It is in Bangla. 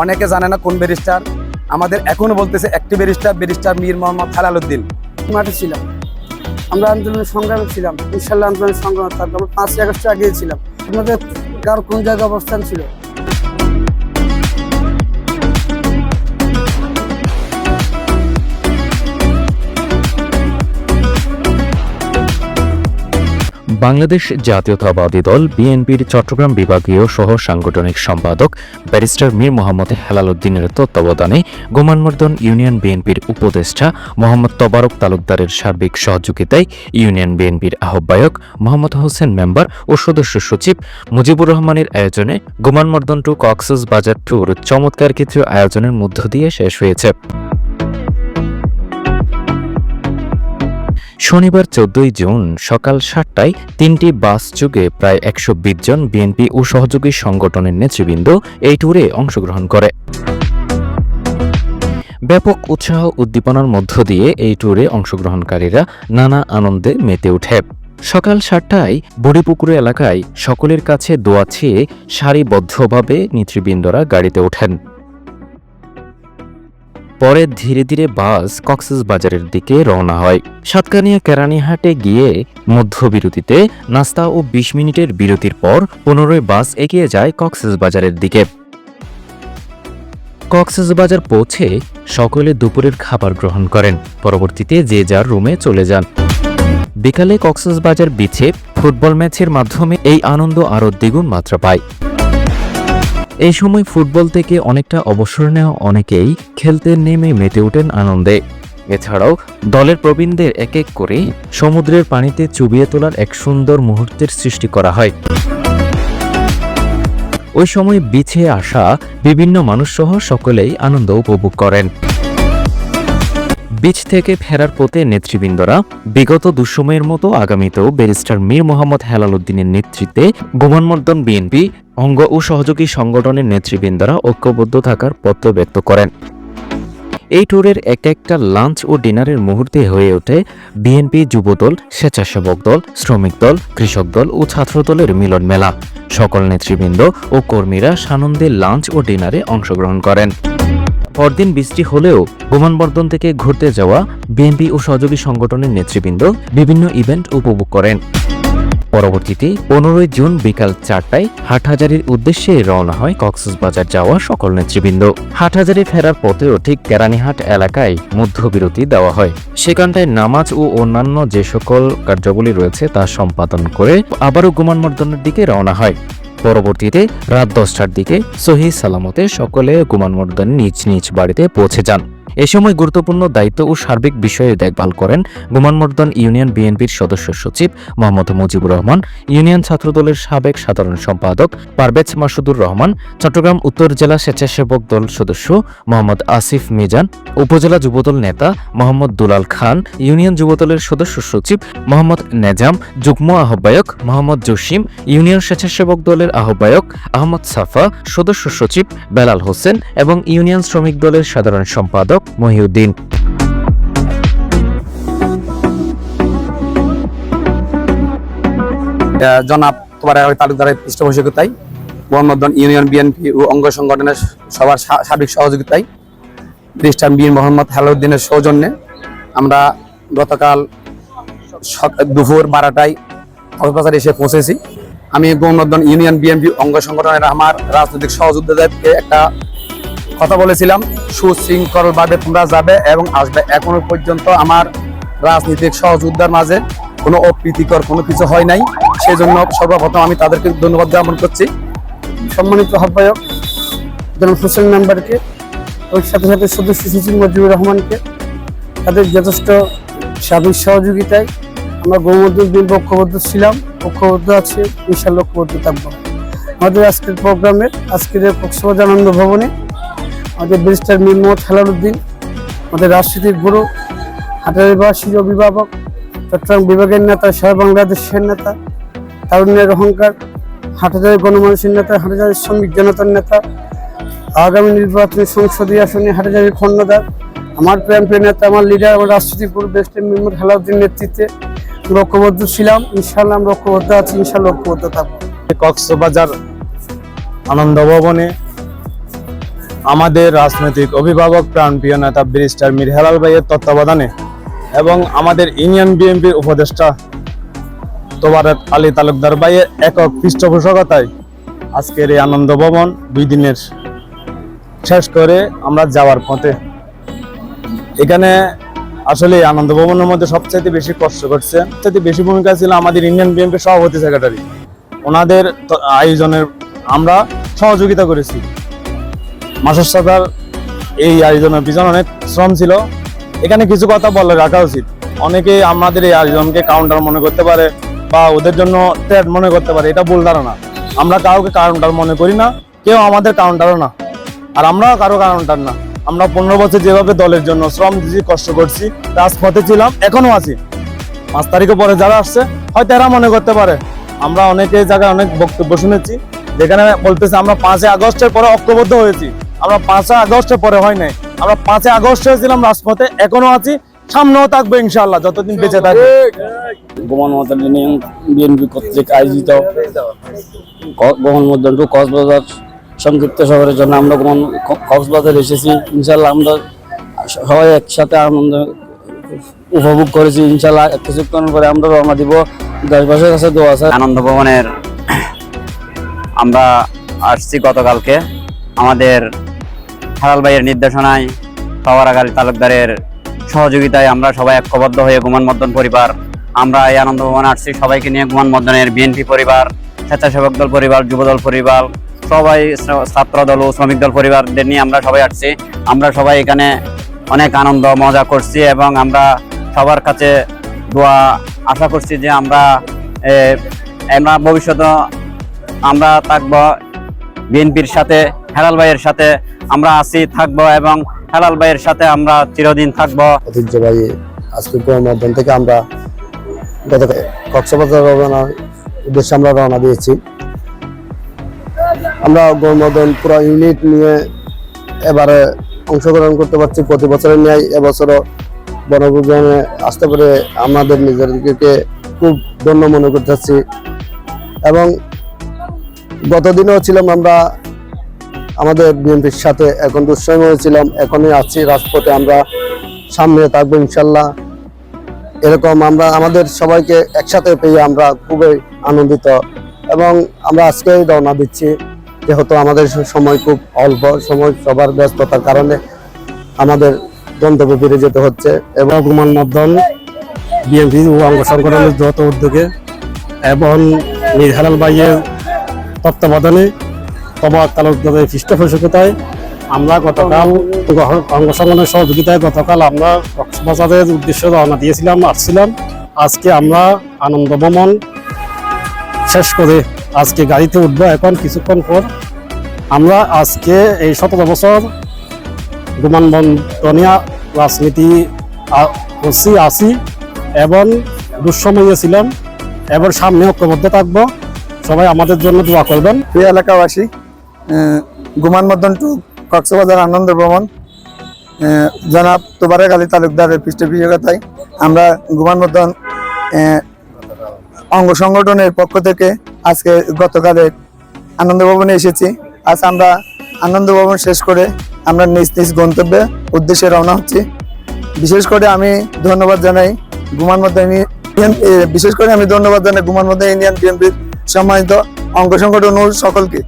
অনেকে জানে না কোন ব্যারিস্টার। আমাদের এখনও বলতেছে একটি ব্যারিস্টার ব্যারিস্টার মীর মোহাম্মদ হেলালুদ্দিন মাঠে ছিলাম। আমরা আন্দোলনের সংগ্রামে ছিলাম। ইনশাল্লাহ আন্দোলনের সংগ্রামে থাকলাম আমরা পাঁচই আগস্টে আগিয়েছিলাম আপনাদের কার কোন জায়গায় অবস্থান ছিল? বাংলাদেশ জাতীয়তাবাদী দল বিএনপির চট্টগ্রাম বিভাগীয় সহ সাংগঠনিক সম্পাদক ব্যারিস্টার মীর মোহাম্মদ হেলাল উদ্দিনের তত্ত্বাবধানে গোমানমর্দন ইউনিয়ন বিএনপির উপদেষ্টা মোহাম্মদ তবারক তালুকদারের সার্বিক সহযোগিতায় ইউনিয়ন বিএনপির আহ্বায়ক মোহাম্মদ হোসেন মেম্বার ও সদস্য সচিব মুজিবুর রহমানের আয়োজনে গোমানমর্দন টু কক্সেস বাজার ট্যুর চমৎকার কিছু আয়োজনের মধ্য দিয়ে শেষ হয়েছে। শনিবার চোদ্দই জুন সকাল সাতটায় তিনটি বাস যুগে প্রায় একশো বিশ জন বিএনপি ও সহযোগী সংগঠনের নেতৃবৃন্দ এই ট্যুরে অংশগ্রহণ করে। ব্যাপক উৎসাহ উদ্দীপনার মধ্য দিয়ে এই ট্যুরে অংশগ্রহণকারীরা নানা আনন্দে মেতে ওঠে। সকাল সাতটায় বুড়িপুকুর এলাকায় সকলের কাছে দোয়া চেয়ে সারিবদ্ধভাবে নেতৃবৃন্দরা গাড়িতে ওঠেন। পরে ধীরে ধীরে বাস কক্সেস বাজারের দিকে রওনা হয়। সাতকানিয়া কেরানীহাটে গিয়ে মধ্যবিরতিতে নাস্তা ও বিশ মিনিটের বিরতির পর পুনরায় বাস এগিয়ে যায় কক্সেস বাজারের দিকে। কক্সেস বাজার পৌঁছে সকলে দুপুরের খাবার গ্রহণ করেন। পরবর্তীতে যে যার রুমে চলে যান। বিকালে কক্সেস বাজার বিচে ফুটবল ম্যাচের মাধ্যমে এই আনন্দ আরও দ্বিগুণ মাত্রা পায়। এই সময় ফুটবল থেকে অনেকটা অবসর নেওয়া অনেকেই খেলতে নেমে মেতে ওঠেন আনন্দে। এছাড়াও দলের প্রবীণদের এক এক করে সমুদ্রের পানিতে চুবিয়ে তোলার এক সুন্দর মুহূর্তের সৃষ্টি করা হয়। ওই সময় বিছে আসা বিভিন্ন মানুষসহ সকলেই আনন্দ উপভোগ করেন। বিচ থেকে ফেরার পথে নেতৃবৃন্দরা বিগত দুঃসময়ের মতো আগামীতেও ব্যারিস্টার মীর মোহাম্মদ হেলাল উদ্দিনের নেতৃত্বে গোমানমর্দন বিএনপি অঙ্গ ও সহযোগী সংগঠনের নেতৃবৃন্দরা ঐক্যবদ্ধ থাকার পত্র ব্যক্ত করেন। এই ট্যুরের এক একটা লাঞ্চ ও ডিনারের মুহূর্তে হয়ে ওঠে বিএনপি যুবদল, স্বেচ্ছাসেবক দল, শ্রমিক দল, কৃষক দল ও ছাত্র দলের মিলন মেলা সকল নেতৃবৃন্দ ও কর্মীরা সানন্দে লাঞ্চ ও ডিনারে অংশগ্রহণ করেন। পরদিন বৃষ্টি হলেও বিমানবন্দর থেকে ঘুরতে যাওয়া বিএনপি ও সহযোগী সংগঠনের নেতৃবৃন্দ বিভিন্ন ইভেন্ট উপভোগ করেন। পরবর্তীতে পনেরোই জুন বিকাল চারটায় হাটহাজারির উদ্দেশ্যে রওনা হয় কক্সবাজার যাওয়া সকল নেতৃবৃন্দ। হাটহাজারি ফেরার পথেও ঠিক কেরানীহাট এলাকায় মধ্যবিরতি দেওয়া হয়। সেখানটায় নামাজ ও অন্যান্য যে সকল কার্যাবলী রয়েছে তা সম্পাদন করে আবারও গুমানমর্দনের দিকে রওনা হয়। পরবর্তীতে রাত দশটার দিকে সহি সালামতে সকলে গুমানমর্দন নিজ নিজ বাড়িতে পৌঁছে যান। এ সময় গুরুত্বপূর্ণ দায়িত্ব ও সার্বিক বিষয়ে দেখভাল করেন গুমানমর্দন ইউনিয়ন বিএনপির সদস্য সচিব মোহাম্মদ মুজিবুর রহমান, ইউনিয়ন ছাত্রদলের সাবেক সাধারণ সম্পাদক পারভেজ মাসুদুর রহমান, চট্টগ্রাম উত্তর জেলা স্বেচ্ছাসেবক দল সদস্য মোহাম্মদ আসিফ মিজান, উপজেলা যুবদল নেতা মোহাম্মদ দুলাল খান, ইউনিয়ন যুবদলের সদস্য সচিব মোহাম্মদ নেজাম, যুগ্ম আহ্বায়ক মোহাম্মদ জসিম, ইউনিয়ন স্বেচ্ছাসেবক দলের আহ্বায়ক আহমদ সাফা, সদস্য সচিব বেলাল হোসেন এবং ইউনিয়ন শ্রমিক দলের সাধারণ সম্পাদক মহিউদ্দিন জনাব, তোমার তালুকদারের পৃষ্ঠপোষকতায় মোহাম্মদন ইউনিয়ন বিএনপি ও অঙ্গ সংগঠনের সবার সার্বিক সহযোগিতায় ব্যারিস্টার মীর মোহাম্মদ হেলাউদ্দিনের সৌজন্যে আমরা গতকাল দুপুর বারোটায় কক্সবাজার এসে পৌঁছেছি। আমি গৌনদন ইউনিয়ন বিএনপি অঙ্গ সংগঠনের আমার রাজনৈতিক সহযোদ্ধাদেরকে একটা কথা বলেছিলাম, সুশৃঙ্খলভাবে তোমরা যাবে এবং আসবে। এখনও পর্যন্ত আমার রাজনৈতিক সহযোদ্ধার মাঝে কোনো অপ্রীতিকর কোনো কিছু হয় নাই। সেই জন্য সর্বপ্রথম আমি তাদেরকে ধন্যবাদ জ্ঞাপন করছি। সম্মানিত আহ্বায়ক, জনাব হোসেন মেম্বারকে ওই সাথে সাথে সদস্য সচিব মজিবুর রহমানকে, তাদের যথেষ্ট স্বাধীন সহযোগিতায় আমরা গৌমদ্দিন দিন ঐক্যবদ্ধ ছিলাম। ঐক্যবদ্ধ আছে ইনশাল্লাহ ঐক্যবদ্ধ থাকব। আমাদের আজকের প্রোগ্রামের আজকের কক্সবাজার আনন্দ ভবনে আমাদের ব্যারিস্টার মীর মোহাম্মদ হেলালুদ্দিন আমাদের রাজনীতির গুরু হাটারিবাসীর অভিভাবক, চট্টগ্রাম বিভাগের নেতা, সারা বাংলাদেশের নেতা, তারুণ্যের অহংকার, হাটাজারি গণমানুষের নেতা, হাটাজারি শ্রমিক জনতার নেতা, আগামী নির্বাচনী সংসদীয় আসনে হাটাজারি খন্ডদার আমার প্রেম প্রিয় নেতা, আমার লিডার আমার রাজনীতি পুরো বেস্টের মেম্বার হেলাউদ্দিন নেতৃত্বে ঐক্যবদ্ধ ছিলাম। ইনশাল্লাহ ঐক্যবদ্ধ আছি ইনশাল্লাহ ঐক্যবদ্ধ থাকব। কক্সবাজার আনন্দ ভবনে আমাদের রাজনৈতিক অভিভাবক প্রাণপ্রিয় নেতা ব্যারিস্টার মীর হেলাল ভাইয়ের তত্ত্বাবধানে এবং আমাদের ইউনিয়ন বিএনপির উপদেষ্টা তোবারক আলী তালুকদার ভাইয়ের একক পৃষ্ঠপোষকতায় আজকের এই আনন্দ ভবন দুই দিনের শেষ করে আমরা যাওয়ার পথে। এখানে আসলে আনন্দ ভবনের মধ্যে সবচাইতে বেশি কষ্ট করছে, সবচাইতে বেশি ভূমিকা ছিল আমাদের ইন্ডিয়ান বিএনপি সভাপতি সেক্রেটারি। ওনাদের আয়োজনের আমরা সহযোগিতা করেছি। মাসের সাদার এই আয়োজনের পিছনে অনেক শ্রম ছিল। এখানে কিছু কথা বলে রাখা উচিত। অনেকেই আমাদের এই আয়োজনকে কাউন্টার মনে করতে পারে বা ওদের জন্য ট্রেড মনে করতে পারে, এটা ভুল ধারণা। আমরা কাউকে কাউন্টার মনে করি না, কেউ আমাদের কাউন্টারও না। আর আমরাও কারও কাউন্টার না। আমরা পনেরো বছর যেভাবে দলের জন্য শ্রম দিয়েছি কষ্ট করছি, রাজপথে ছিলাম, এখনও আছি। পাঁচ তারিখে পরে যারা আসছে, হয়তো এরা মনে করতে পারে। আমরা অনেকে জায়গায় অনেক বক্তব্য শুনেছি, যেখানে বলতেছে আমরা পাঁচই আগস্টের পরে ঐক্যবদ্ধ হয়েছি। আমরা পাঁচই আগস্টের পরে হয় নাই। আমরা পাঁচই আগস্ট হয়েছিলাম রাজপথে এখনও আছি। সামনেও থাকব ইনশাল্লাহ যতদিন বেঁচে থাকবে। গোমান মদন ইউনিয়ন বিএনপি কর্তৃক আয়োজিত কক্সবাজার সংযুক্ত শহরের জন্য আমরা গোমান কক্সবাজার এসেছি। ইনশাল্লাহ আমরা সবাই একসাথে আনন্দ উপভোগ করেছি। ইনশাল্লাহ কিছুক্ষণ পরে আমরা রওনা দিব। দেশবাসীর কাছে দোয়া আছে। আনন্দ ভবনের আমরা আসছি গতকালকে। আমাদের হালাল ভাইয়ের নির্দেশনায় পাওয়ার তালুকদারের সহযোগিতায় আমরা সবাই ঐক্যবদ্ধ হয়ে গুমান মদ্দন পরিবার, আমরা এই আনন্দ ভবনে আসছি। সবাইকে নিয়ে গুমান মদ্দনের বিএনপি পরিবার, স্বেচ্ছাসেবক দল পরিবার, যুবদল পরিবার, সবাই ছাত্র দল ও শ্রমিক দল পরিবারদের নিয়ে আমরা সবাই আসছি। আমরা সবাই এখানে অনেক আনন্দ, মজা করছি এবং আমরা সবার কাছে দোয়া আশা করছি যে আমরা আমরা ভবিষ্যতে আমরা থাকব বিএনপির সাথে হেলাল ভাইয়ের সাথে আমরা আছি, থাকব এবং হেলাল ভাইয়ের সাথে আমরা চিরদিন থাকব। ঐতিহ্যবাহী আজকে গণমাধ্যম থেকে আমরা গত কক্সবাজার রওনার উদ্দেশ্যে আমরা রওনা দিয়েছি। আমরা গণমাধ্যম পুরো ইউনিট নিয়ে এবারে অংশগ্রহণ করতে পারছি। প্রতি বছরের ন্যায় এবছরও বনভূজনে আসতে পারে আমাদের নিজেদেরকে খুব ধন্য মনে করতেছি। এবং গতদিনও ছিলাম আমরা আমাদের বিএনপির সাথে এখন দুঃসময় ছিলাম এখনই আছি রাজপথে, আমরা সামনে থাকব ইনশাল্লাহ। এরকম আমরা, আমাদের সবাইকে একসাথে পেয়ে আমরা খুবই আনন্দিত এবং আমরা আজকেই রওনা দিচ্ছি, যেহেতু আমাদের সময় খুব অল্প, সময় সবার ব্যস্ততার কারণে আমাদের গন্তব্যে ফিরে যেতে হচ্ছে এবং মধ্যম বিএনপি ও অঙ্গ সংগঠনের যত উদ্যোগে এবং হেলাল ভাইয়ের তত্ত্বাবধানে তালুকদারের পৃষ্ঠপোষকতায় আমরা গতকাল গহ- অঙ্গ সহযোগিতায় গতকাল আমরা কক্সবাজারের উদ্দেশ্যে রওনা দিয়েছিলাম, আসছিলাম। আজকে আমরা আনন্দ ভ্রমণ শেষ করে আজকে গাড়িতে উঠবো এখন কিছুক্ষণ পর। আমরা আজকে এই সতেরো বছর বিমানবন্দনীয় রাজনীতি আ- করছি, আছি এবং দুঃসময়ে ছিলাম। এবার সামনে ঐক্যবদ্ধ থাকব। সবাই আমাদের জন্য দোয়া করবেন। প্রিয় এলাকাবাসী গুমান মদন টু কক্সবাজার আনন্দ ভ্রমণ জনাব তোবারক আলী তালুকদারের পৃষ্ঠপোষকতায় আমরা গুমান মদন অঙ্গ সংগঠনের পক্ষ থেকে আজকে গতকালে আনন্দ ভবনে এসেছি। আজ আমরা আনন্দ ভবন শেষ করে আমরা নিজ নিজ গন্তব্যে উদ্দেশ্যে রওনা হচ্ছি। বিশেষ করে আমি ধন্যবাদ জানাই গুমান মধ্যে বিশেষ করে আমি ধন্যবাদ জানাই গুমান মধ্যে ইন্ডিয়ান বিএনপির সম্মানিত অঙ্গ সংগঠন সকলকে।